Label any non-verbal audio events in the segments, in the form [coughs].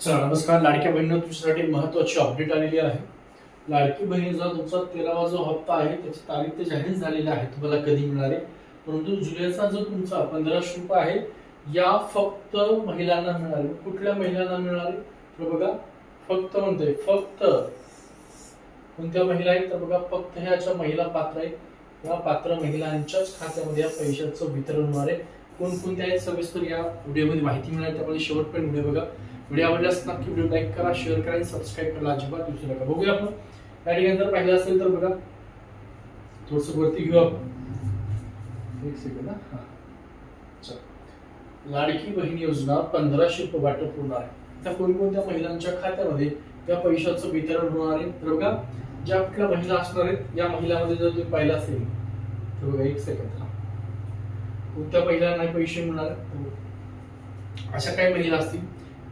चला नमस्कार. लाडक्या बहिणीनं तुमच्यासाठी महत्वाची अपडेट आलेली आहे. लाडकी बहिणीचा तुमचा तेरावा जो हप्ता आहे त्याची तारीख ते जाहीर झालेली आहे तुम्हाला कधी मिळणार आहे. परंतु जुलैचा जो तुमचा पंधराशे रुपये आहे या फक्त महिलांना मिळणार कुठल्या महिलांना मिळणार तर बघा फक्त म्हणतोय फक्त कोणत्या महिला आहेत? तर बघा फक्त ह्याच्या महिला पात्र आहेत. या पात्र महिलांच्याच खात्यामध्ये या पैशाचं वितरण होणार आहे. कोणकोणत्या आहेत? सविस्तर या व्हिडिओमध्ये माहिती मिळाली. त्यामध्ये शेवटपर्यंत व्हिडिओ बघा. व्हिडिओ आवडल्यास नक्की व्हिडिओ लाईक करा शेअर करा आणि सबस्क्राईब करायला अजिबात विसरू नका. बघूया आपण. या ठिकाणी जर पाहिलं असेल तर बघा. थोडस वरती घेऊ आपण. एक सेकंद हा. लाडकी बहीण योजना पंधराशे रुपये वाटप होणार आहे. त्या कोणकोणत्या महिलांच्या खात्यामध्ये त्या पैशाचं वितरण होणार आहे? तर बघा ज्या कुठल्या महिला असणार आहेत या महिलामध्ये जर तुम्ही पाहिलं असेल तर बघा एक सेकंद त्या महिलांना पैसे मिळणार? अशा काही महिला असतील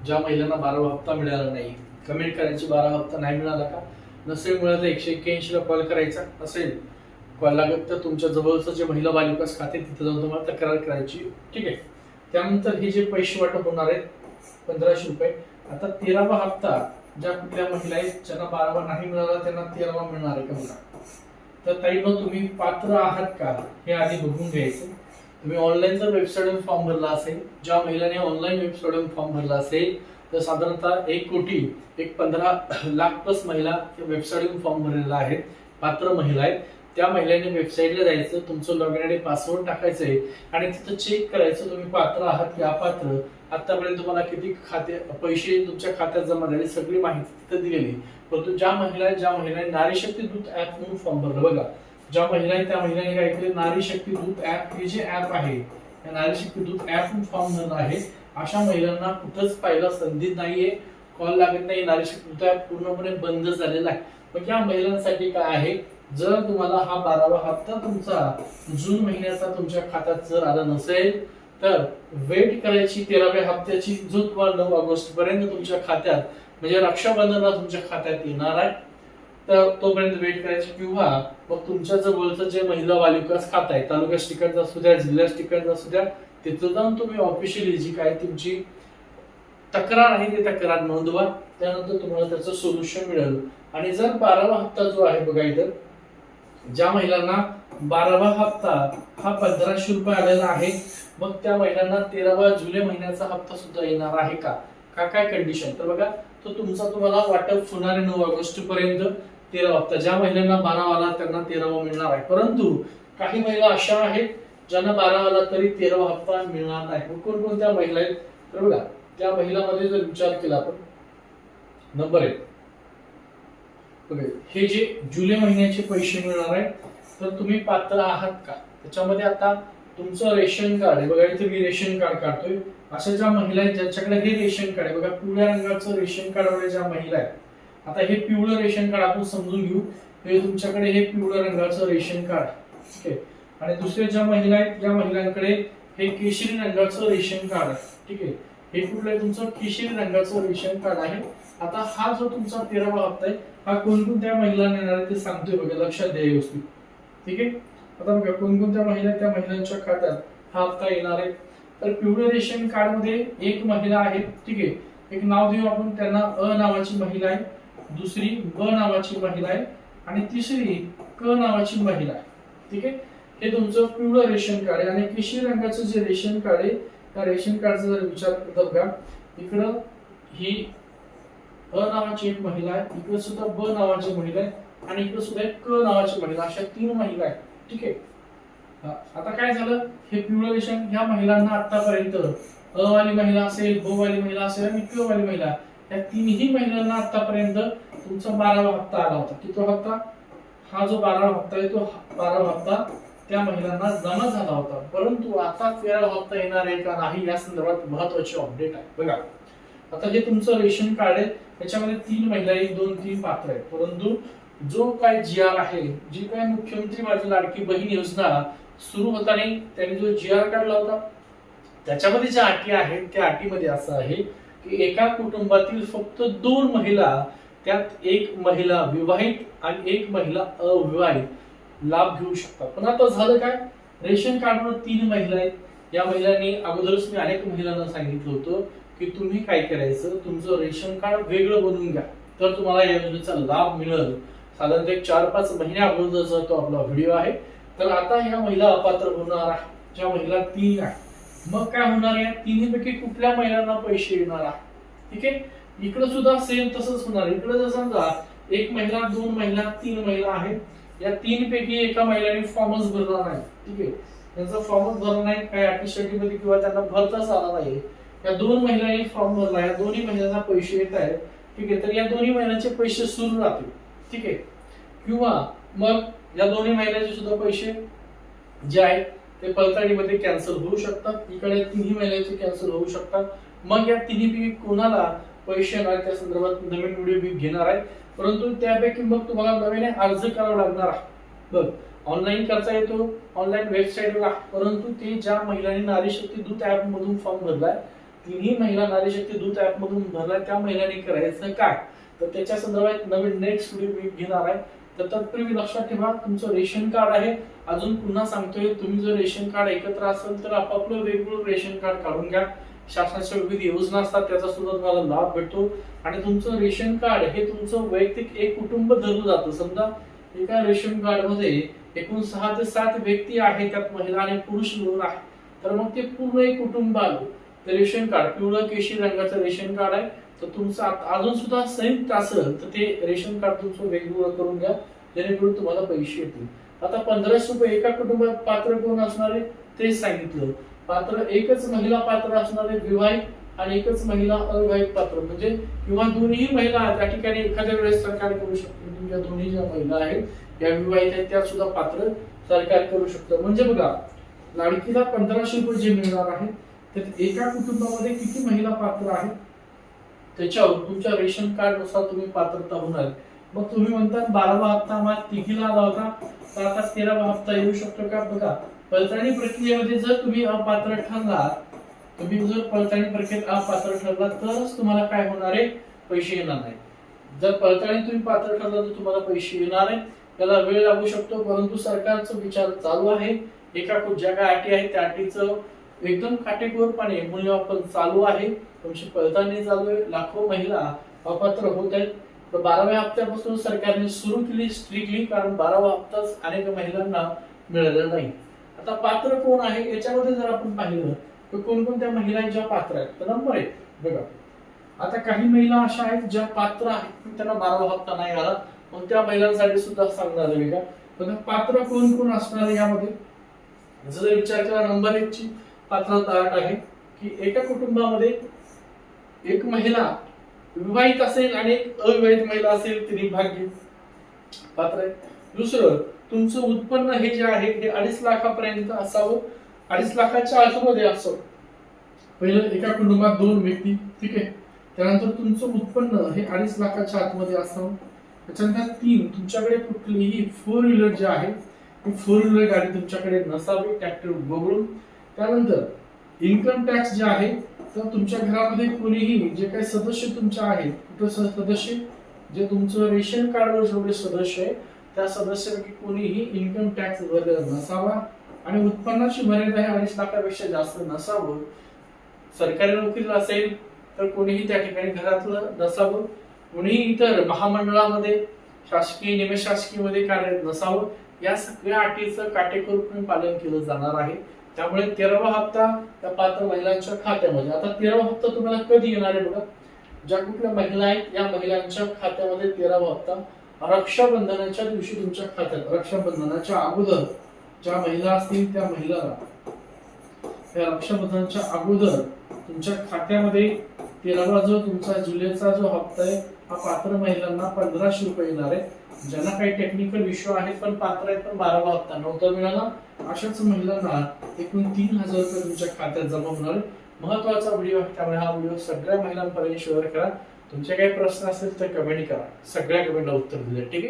ज्या महिलांना बारावा हप्ता मिळाला नाही. कमेंट करायची बारा हप्ता नाही मिळाला का? नसेल मिळाला तर एकशे एक्क्याऐंशीला कॉल करायचा. असेल कॉल लागत तर तुमच्या जवळचं जे महिला बालिकास खाते तिथं जाऊन तुम्हाला तक्रार करायची. ठीक आहे. त्यानंतर हे जे पैसे वाटप होणार आहेत पंधराशे रुपये आता तेरावा हप्ता ज्या कुठल्या महिला आहेत ज्यांना बारावा नाही मिळाला त्यांना तेरावा मिळणार आहे का? मला तर ताई तुम्ही पात्र आहात का? हे आधी बघून घ्यायचं. तुम्ही ऑनलाईन जर वेबसाईटवरून फॉर्म भरला असेल ज्या महिलाने ऑनलाईन वेबसाईटवरून फॉर्म भरला असेल तर साधारणतः एक कोटी एक पंधरा [coughs] लाख प्लस महिला वेबसाईटवर वेबसाईटवरून फॉर्म भरलेला आहेत पात्र महिला आहेत. त्या महिलांनी वेबसाईटला जायचं तुमचं लॉगिन आणि पासवर्ड टाकायचं आहे आणि तिथं चेक करायचं तुम्ही पात्र आहात की अपात्र आतापर्यंत तुम्हाला किती खाते पैसे तुमच्या खात्यात जमा झाले सगळी माहिती तिथं दिलेली परंतु ज्या महिला ज्या महिलांनी नारी शक्ती दूत ऍप म्हणून फॉर्म भरलं बघा. ज्या महिला आहेत त्या महिलांनी काय केलं? नारी शक्ती दूत ऍप हे जे ऍप आहे या नारी शक्ती दूत ऍप फॉर्म भरला आहे. अशा महिलांना कुठंच पाहिला संधी नाहीये. कॉल लागत नाही. नारी शक्ती दूत ऍप पूर्णपणे बंद झालेला आहे. मग या महिलांसाठी काय आहे? जर तुम्हाला हा बारावा हप्ता तुमचा जून महिन्याचा तुमच्या खात्यात जर आला नसेल तर वेट करायची तेराव्या हप्त्याची जो तुम्हाला नऊ ऑगस्ट पर्यंत तुमच्या खात्यात म्हणजे रक्षाबंधनला तुमच्या खात्यात येणार आहे तर तोपर्यंत वेट करायची किंवा मग तुमच्या जवळचं जे महिला बालिकास खात आहे तालुका ठिकाणचं असू द्या जिल्ह्यात ठिकाणचं असू द्या तिथं जाऊन तुम्ही ऑफिशियली जी काय तुमची तक्रार आहे ती तक्रार नोंदवा. त्यानंतर तुम्हाला त्याचं सोल्युशन मिळेल. आणि जर बारावा हप्ता जो आहे बघा इथं ज्या महिलांना बारावा हप्ता हा पंधराशे रुपये आलेला आहे मग त्या महिलांना तेरावा जुलै महिन्याचा हप्ता सुद्धा येणार आहे का? का काय कंडिशन तर बघा तो तुमचा तुम्हाला वाटप होणार आहे नऊ ऑगस्ट पर्यंत तेरा हप्ता ज्या महिलांना बारा आला त्यांना तेरावा मिळणार आहे. परंतु काही महिला अशा आहेत ज्यांना बारा आला तरी तेरावा हप्ता मिळणार नाही. मग कोणकोणत्या महिला आहेत? तर बघा त्या महिलामध्ये जर विचार केला आपण नंबर एक. हे जे जुलै महिन्याचे पैसे मिळणार आहेत तर तुम्ही पात्र आहात का? त्याच्यामध्ये आता तुमचं रेशन कार्ड आहे. बघा इथे मी रेशन कार्ड काढतोय. अशा ज्या महिला आहेत ज्यांच्याकडे हे रेशन कार्ड आहे बघा पिवळ्या रंगाचं रेशन कार्ड वगैरे ज्या महिला आहेत आता हे पिवळं रेशन कार्ड आपण समजून घेऊ. हे तुमच्याकडे हे पिवळ्या रंगाचं रेशन कार्ड ठीक आहे? आणि दुसऱ्या ज्या महिला आहेत त्या महिलांकडे हे केशरी रंगाचं रेशन कार्ड आहे. ठीक आहे? हे कुठलं आहे तुमचं? केशरी रंगाचं रेशन कार्ड आहे. आता हा जो तुमचा तेरावा हप्ता आहे हा कोणकोणत्या महिलांना येणार आहे ते सांगतोय बघा. लक्षात द्या व्यवस्थित. ठीक आहे? आता बघा कोणकोणत्या महिला त्या महिलांच्या खात्यात हा हप्ता येणार आहे? तर पिवळं रेशन कार्डमध्ये एक महिला आहे. ठीक आहे? एक नाव देऊ आपण. त्यांना अ नावाची महिला आहे. दुसरी ब नावाची महिला आहे आणि तिसरी क नावाची महिला आहे. ठीक आहे? हे तुमचं पिवळं रेशन कार्ड आहे आणि केशरी रंगाचं जे रेशन कार्ड आहे त्या रेशन कार्डचा जर विचार बघा इकडं ही अ नावाची एक महिला आहे इकडे सुद्धा ब नावाची महिला आहे आणि इकडे सुद्धा एक क नावाची महिला अशा तीन महिला आहेत. ठीक आहे? हा, आता काय झालं? हे पिवळं रेशन ह्या महिलांना आतापर्यंत अ वाली महिला असेल ब वाली महिला असेल आणि क वाली महिला. या तीनही महिन्यांना आतापर्यंत तुमचा बारावा हप्ता आला होता. की तो हप्ता? हा जो बारावा हप्ता आहे तो बारावा हप्ता त्या महिलांना जमा झाला होता. परंतु आता तेरावा हप्ता येणार आहे का नाही या संदर्भात महत्वाची अपडेट आहे. बघा. आता जे तुमचं रेशन कार्ड आहे त्याच्यामध्ये तीन महिला एक दोन तीन पात्र आहेत. परंतु जो काय जी आर आहे जी काय मुख्यमंत्री माझी लाडकी बहीण योजना सुरू होताना त्यांनी जो जी आर काढला होता त्याच्यामध्ये ज्या अटी आहेत त्या अटीमध्ये असं आहे एका कुटुंबातील फक्त दोन महिला त्यात एक महिला विवाहित आणि एक महिला अविवाहित लाभ घेऊ शकतात. पण आता झालं काय? रेशन कार्डवर तीन महिला आहेत. या महिलांनी अगोदरच मी अनेक महिलांना सांगितलं होतं की तुम्ही काय करायचं? तुमचं रेशन कार्ड वेगळं बनवून घ्या. तर तुम्हाला या योजनेचा लाभ मिळेल. साधारणतः एक चार पाच महिन्या अगोदरचा तो आपला व्हिडिओ आहे. तर आता ह्या महिला अपात्र होणार आहे ज्या महिला तीन आहे मग काय होणार आहे? तिन्हीपैकी कुठल्या महिलांना पैसे येणार आहे ठीक आहे? इकडं सुद्धा सेम तसंच होणार इकडं जर समजा एक महिला दोन महिला तीन महिला आहेत या तीन पैकी एका महिलाने फॉर्मच भरला नाही ठीक आहे? त्यांचा फॉर्मच भरला नाही काय अटी मध्ये किंवा त्यांना भरताच आला नाही या दोन महिलांनी फॉर्म भरला या दोन्ही महिलांना पैसे येत आहेत. ठीक आहे? तर या दोन्ही महिलांचे पैसे सुरू राहतील. ठीक आहे? किंवा मग या दोन्ही महिलांचे सुद्धा पैसे जे आहेत ते पडताळीमध्ये कॅन्सल होऊ शकतात. इकडे तिन्ही महिन्याचे कॅन्सल होऊ शकतात. मग या तिन्ही कोणाला पैसे येणार? त्या संदर्भात नवीन व्हिडिओ मी घेणार आहे. परंतु त्यापैकी मग तुम्हाला नवीन अर्ज करावा लागणार आहे. बघ ऑनलाईन करता येतो ऑनलाईन वेबसाईटला परंतु ते ज्या महिलांनी नारी शक्ती दूत ऍप मधून फॉर्म भरलाय तिन्ही महिला नारी शक्ती दूत ऍप मधून भरलाय त्या महिलांनी करायचं काय? तर त्याच्या संदर्भात नवीन नेक्स्ट व्हिडिओ मी घेणार आहे. तर तत्पूर्वी लक्षात ठेवा तुमचं रेशन कार्ड आहे. अजून पुन्हा सांगतोय तुम्ही जर रेशन कार्ड एकत्र असेल तर आपापलं वेगवेगळं रेशन कार्ड काढून घ्या. शासनाच्या विविध योजना असतात त्याचा सुद्धा तुम्हाला लाभ भेटतो. आणि तुमचं रेशन कार्ड हे तुमचं वैयक्तिक एक कुटुंब धरलं जातं. समजा एका रेशन कार्डमध्ये एकूण सहा ते सात व्यक्ती आहेत त्यात महिला आणि पुरुष मिळून आहे. तर मग ते पूर्ण एक कुटुंब आलं. ते रेशन कार्ड पिवळं केशी रंगाचं रेशन कार्ड आहे. तर तुमचं अजून सुद्धा संयुक्त असेल तर ते रेशन कार्ड तुमचं वेगवेगळं करून घ्या जेणेकरून तुम्हाला पैसे येतील. आता पंधराशे रुपये एका कुटुंबात पात्र कोण असणारे? ते सांगितलं. पात्र एकच महिला पात्र असणारे विवाहित आणि एकच महिला अविवाहित पात्र. म्हणजे किंवा दोन्ही महिला त्या ठिकाणी एखाद्या वेळेस सरकार करू शकतो. तुमच्या दोन्ही ज्या महिला आहेत या विवाहित आहेत त्या सुद्धा पात्र सरकार करू शकतं. म्हणजे बघा लाडकीला पंधराशे रुपये जे मिळणार आहेत तर एका कुटुंबामध्ये किती महिला पात्र आहेत? त्याच्यावर तुमच्या रेशन कार्डनुसार तुम्ही पात्रता होणार. मग तुम्ही म्हणता बारावा हप्ता आम्हाला तिघीला आला होता तर आता तेरावा हप्ता येऊ शकतो का? बघा पडताळणी प्रक्रियेमध्ये जर तुम्ही अपात्र ठरला तुम्ही जर पडताळणी प्रक्रियेत अपात्र ठरला तरच तुम्हाला काय होणार आहे? पैसे येणार नाही. जर पडताळणी तुम्ही पात्र ठरला तर तुम्हाला पैसे येणार आहे. त्याला वेळ लागू शकतो परंतु सरकारचा विचार चालू आहे. एका कु- ज्या काय अटी आहेत त्या अटीचं एकदम काटेकोरपणे मूल्यमापन चालू आहे. तुमची पडताळणी चालू आहे. लाखो महिला अपात्र होत आहेत. तर बाराव्या हप्त्यापासून सरकारने सुरू केली स्ट्रिक्टली कारण बारावा हप्ताच अनेक महिलांना मिळाला नाही. आता पात्र कोण आहे? याच्यामध्ये जर आपण पाहिलं तर कोणकोणत्या महिलांच्या पात्र आहेत? तर नंबर एक बघा. आता काही महिला अशा आहेत ज्या पात्र आहेत पण त्यांना बारावा हप्ता नाही आला. मग त्या महिलांसाठी सुद्धा सांगणार आहे का? बघा पात्र कोण कोण असणार यामध्ये? जर विचार केला नंबर एक ची पात्रता अट आहे की एका कुटुंबामध्ये एक महिला विवाहित असेल आणि एक अविवाहित महिला असेल तिने भाग्य पात्र आहे. दुसरं तुमचं उत्पन्न हे जे आहे हे अडीच लाखापर्यंत असावं अडीच लाखाच्या आतमध्ये असावं. पहिलं एका कुटुंबात दोन व्यक्ती ठीक आहे? त्यानंतर तुमचं उत्पन्न हे अडीच लाखाच्या आतमध्ये असावं. त्याच्यानंतर तीन तुमच्याकडे कुठलीही फोर व्हीलर जे आहे ती फोर व्हीलर गाडी तुमच्याकडे नसावी ट्रॅक्टर वगळून. त्यानंतर इन्कम टॅक्स जे आहे तर तुमच्या घरामध्ये कोणीही जे काही सदस्य तुमचे आहेत कुठं स- सदस्य? जे तुमचं रेशन कार्डवर जेवढे सदस्य आहे त्या सदस्यापैकी कोणीही इन्कम टॅक्स भरलेला नसावा. आणि उत्पन्नाची मर्यादा हे अडीच लाखापेक्षा जास्त नसावं. सरकारी नोकरीला असेल तर कोणीही त्या ठिकाणी घरातलं नसावं. कोणीही इतर महामंडळामध्ये शासकीय निमशासकीयमध्ये कार्यरत नसावं. या सगळ्या अटीचं काटेकोरपणे पालन केलं जाणार आहे. त्यामुळे तेरावा हप्ता त्या पात्र महिलांच्या खात्यामध्ये. आता तेरावा हप्ता तुम्हाला कधी येणार आहे बघा? ज्या कुठल्या महिला आहेत या महिलांच्या खात्यामध्ये तेरावा हप्ता रक्षाबंधनाच्या दिवशी तुमच्या खात्यात. रक्षाबंधनाच्या अगोदर ज्या महिला असतील त्या महिलाला त्या रक्षाबंधनाच्या अगोदर तुमच्या खात्यामध्ये तेरावा जो तुमचा जुलैचा जो हप्ता आहे हा पात्र महिलांना पंधराशे रुपये येणार आहे. ज्यांना काही टेक्निकल इश्यू आहेत पण पात्र आहेत पण बारावा हप्ता नव्हता मिळाला. अशाच महिलांना एकूण तीन हजार रुपये तुमच्या खात्यात जमा होणार. महत्त्वाचा व्हिडिओ आहे त्यामुळे हा व्हिडिओ सगळ्या महिलांपर्यंत शेअर करा. तुमचे काही प्रश्न असेल तर कमेंट करा. सगळ्या कमेंटला उत्तर दिले ठीक आहे?